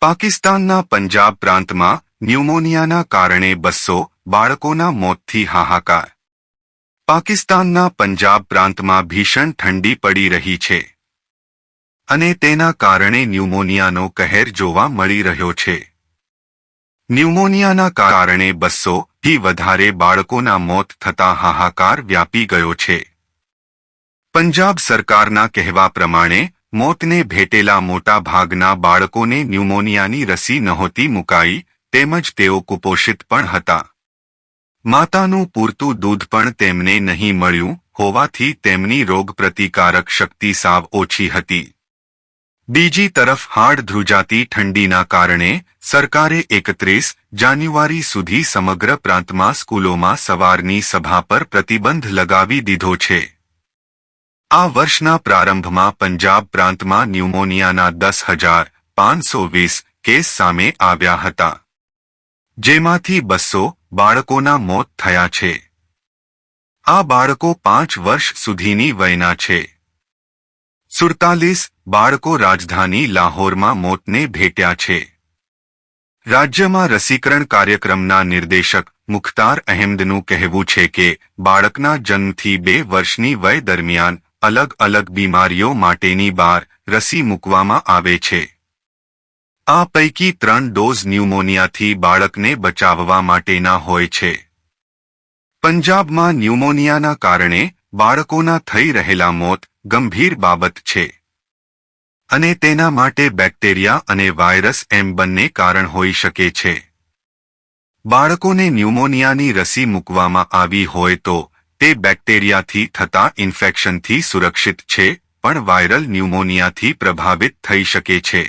પાકિસ્તાનના પંજાબ પ્રાંતમાં ન્યુમોનિયાના કારણે બસો બાળકોના મોતથી હાહાકાર. પાકિસ્તાનના પંજાબ પ્રાંતમાં ભીષણ ઠંડી પડી રહી છે. અને તેના કારણે ન્યુમોનિયાનો કહેર જોવા મળી રહ્યો છે. ન્યુમોનિયાના કારણે બસો વધારે બાળકોના મોત થતા હાહાકાર વ્યાપી ગયો છે. પંજાબ સરકારના કહેવા પ્રમાણે મોતને ભેટેલા મોટા ભાગના બાળકોને ન્યુમોનિયાની રસી નહોતી મુકાઈ, તેમજ તેઓ કુપોષિત પણ હતા. માતાનું પૂરતું દૂધ પણ તેમને નહીં મળ્યું, હોવાથી તેમની રોગપ્રતિકારક શક્તિ સાવ ઓછી હતી. બીજી તરફ હાડ ધ્રુજાતી ઠંડીના કારણે, સરકારે એકત્રીસ જાન્યુઆરી સુધી સમગ્ર પ્રાંતમાં સ્કૂલોમાં સવારની સભા પર પ્રતિબંધ લગાવી દીધો છે. આ વર્ષના પ્રારંભમાં પંજાબ પ્રાંતમાં ન્યુમોનિયાના દસ હજાર પાંચસો વીસ કેસ સામે આવ્યા હતા, જેમાંથી બસો બાળકોના મોત થયા છે. આ બાળકો પાંચ વર્ષ સુધીની વયના છે. સુડતાલીસ બાળકો રાજધાની લાહોરમાં મોતને ભેટ્યા છે. રાજ્યમાં રસીકરણ કાર્યક્રમના નિર્દેશક મુખ્તાર અહેમદનું કહેવું છે કે બાળકના જન્મથી બે વર્ષની વય દરમિયાન અલગ અલગ બીમારીઓ માટેની બાર રસી મૂકવામાં આવે છે. આ પૈકી ત્રણ ડોઝ ન્યુમોનિયાથી બાળકને બચાવવા માટેના હોય છે. પંજાબમાં ન્યુમોનિયાના કારણે બાળકોના થઈ રહેલા મોત ગંભીર બાબત છે. અને તેના માટે બેક્ટેરિયા અને વાયરસ એમ બંને કારણ હોઈ શકે છે. બાળકોને ન્યુમોનિયાની રસી મૂકવામાં આવી હોય તો તે બેક્ટેરિયાથી થતા ઇન્ફેક્શનથી સુરક્ષિત છે પણ વાયરલ ન્યુમોનિયાથી પ્રભાવિત થઈ શકે છે.